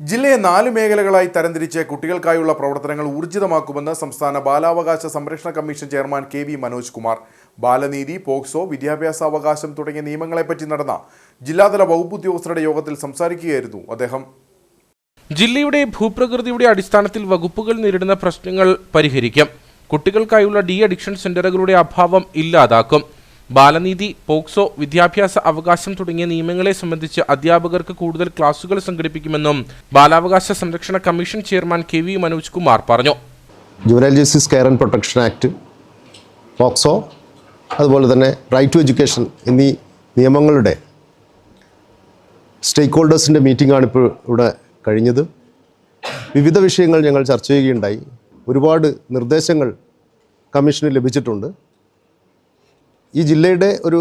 ജില്ലയെ നാല് മേഖലകളായി തരംതിരിച്ച് കുട്ടികൾക്കായുള്ള പ്രവർത്തനങ്ങൾ ഊർജിതമാക്കുമെന്ന് സംസ്ഥാന ബാലാവകാശ സംരക്ഷണ commission chairman K V Manoj Kumar. ബാലനീതി POCSO വിദ്യാഭ്യാസ അവകാശം തുടങ്ങിയ നിയമങ്ങളെപ്പറ്റി നടന്ന ജില്ലാതല വകുപ്പ് ഉദ്യോഗസ്ഥരുടെ യോഗത്തിൽ സംസാരിക്കുകയായിരുന്നു അദ്ദേഹം. ജില്ലയുടെ ഭൂപ്രകൃതിയുടെ അടിസ്ഥാനത്തിൽ വകുപ്പുകൾ നേരിടുന്ന പ്രശ്നങ്ങൾ പരിഹരിക്കും. കുട്ടികൾക്കായുള്ള ഡി അഡിക്ഷൻ സെന്ററുകളുടെ അഭാവം ഇല്ലാതാക്കും. ബാലനീതി പോക്സോ വിദ്യാഭ്യാസ അവകാശം തുടങ്ങിയ നിയമങ്ങളെ സംബന്ധിച്ച് അധ്യാപകർക്ക് കൂടുതൽ ക്ലാസുകൾ സംഘടിപ്പിക്കുമെന്നും ബാലാവകാശ സംരക്ഷണ commission chairman K V Manoj Kumar പറഞ്ഞു. Juvenile justice care and protection act POCSO അതുപോലെ തന്നെ റൈറ്റ് ടു എഡ്യൂക്കേഷൻ എന്നീ നിയമങ്ങളുടെ സ്റ്റേക്ക് ഹോൾഡേഴ്സിന്റെ മീറ്റിംഗാണ് ഇപ്പോൾ ഇവിടെ കഴിഞ്ഞത്. വിവിധ വിഷയങ്ങൾ ഞങ്ങൾ ചർച്ച ചെയ്യുകയുണ്ടായി. ഒരുപാട് നിർദ്ദേശങ്ങൾ കമ്മീഷന് ലഭിച്ചിട്ടുണ്ട്. ഈ ജില്ലയുടെ ഒരു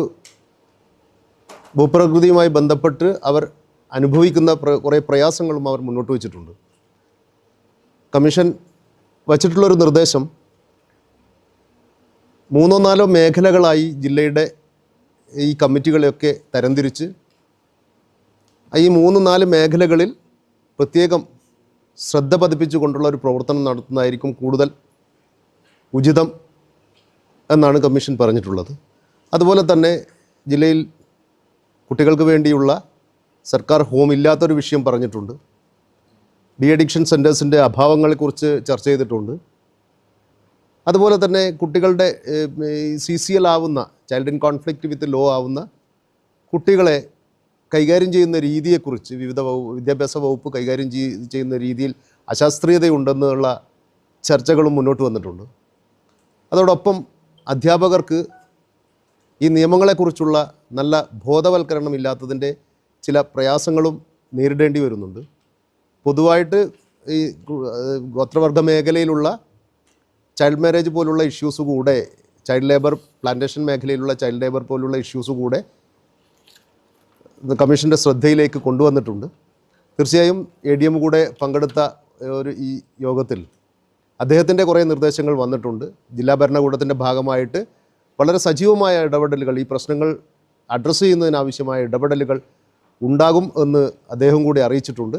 ഭൂപ്രകൃതിയുമായി ബന്ധപ്പെട്ട് അവർ അനുഭവിക്കുന്ന കുറേ പ്രയാസങ്ങളും അവർ മുന്നോട്ട് വച്ചിട്ടുണ്ട്. കമ്മീഷൻ വച്ചിട്ടുള്ളൊരു നിർദ്ദേശം മൂന്നോ നാലോ മേഖലകളായി ജില്ലയുടെ ഈ കമ്മിറ്റികളെയൊക്കെ തരംതിരിച്ച് ഈ മൂന്ന് നാല് മേഖലകളിൽ പ്രത്യേകം ശ്രദ്ധ പതിപ്പിച്ചുകൊണ്ടുള്ള ഒരു പ്രവർത്തനം നടത്തുന്നതായിരിക്കും കൂടുതൽ ഉചിതം എന്നാണ് കമ്മീഷൻ പറഞ്ഞിട്ടുള്ളത്. അതുപോലെ തന്നെ ജില്ലയിൽ കുട്ടികൾക്ക് വേണ്ടിയുള്ള സർക്കാർ ഹോം ഇല്ലാത്തൊരു വിഷയം പറഞ്ഞിട്ടുണ്ട്. ഡി അഡിക്ഷൻ സെന്റേഴ്സിന്റെ അഭാവങ്ങളെക്കുറിച്ച് ചർച്ച ചെയ്തിട്ടുണ്ട്. അതുപോലെ തന്നെ കുട്ടികളുടെ സി സി എൽ ആവുന്ന child in conflict with law ആവുന്ന കുട്ടികളെ കൈകാര്യം ചെയ്യുന്ന രീതിയെക്കുറിച്ച് വിവിധ വിദ്യാഭ്യാസ വകുപ്പ് കൈകാര്യം ചെയ്യുന്ന രീതിയിൽ അശാസ്ത്രീയതയുണ്ടെന്നുള്ള ചർച്ചകളും മുന്നോട്ട് വന്നിട്ടുണ്ട്. അതോടൊപ്പം അധ്യാപകർക്ക് ഈ നിയമങ്ങളെക്കുറിച്ചുള്ള നല്ല ബോധവൽക്കരണം ഇല്ലാത്തതിന്റെ ചില പ്രയാസങ്ങളും നേരിടേണ്ടി വരുന്നുണ്ട്. പൊതുവായിട്ട് ഈ ഗോത്രവർഗ മേഖലയിലുള്ള ചൈൽഡ് മാരേജ് പോലുള്ള ഇഷ്യൂസ് കൂടെ ചൈൽഡ് ലേബർ പ്ലാന്റേഷൻ മേഖലയിലുള്ള ചൈൽഡ് ലേബർ പോലുള്ള ഇഷ്യൂസ് കൂടെ കമ്മീഷന്റെ ശ്രദ്ധയിലേക്ക് കൊണ്ടുവന്നിട്ടുണ്ട്. തീർച്ചയായും എ ഡി എം കൂടെ പങ്കെടുത്ത ഒരു ഈ യോഗത്തിൽ അദ്ദേഹത്തിന്റെ കുറേ നിർദ്ദേശങ്ങൾ വന്നിട്ടുണ്ട്. ജില്ലാ ഭരണകൂടത്തിന്റെ ഭാഗമായിട്ട് വളരെ സജീവമായ ഇടപെടലുകൾ ഈ പ്രശ്നങ്ങൾ അഡ്രസ്സ് ചെയ്യുന്നതിനാവശ്യമായ ഇടപെടലുകൾ ഉണ്ടാകും എന്ന് അദ്ദേഹം കൂടി അറിയിച്ചിട്ടുണ്ട്.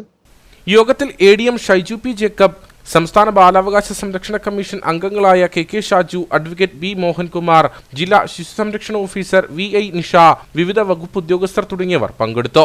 യോഗത്തിൽ A D M Shaiju P Jacob സംസ്ഥാന ബാലാവകാശ സംരക്ഷണ കമ്മീഷൻ അംഗങ്ങളായ K K Shaju advocate B Mohankumar ജില്ലാ ശിശു സംരക്ഷണ ഓഫീസർ വി ഐ നിഷ വിവിധ വകുപ്പ് ഉദ്യോഗസ്ഥർ തുടങ്ങിയവർ പങ്കെടുത്തു.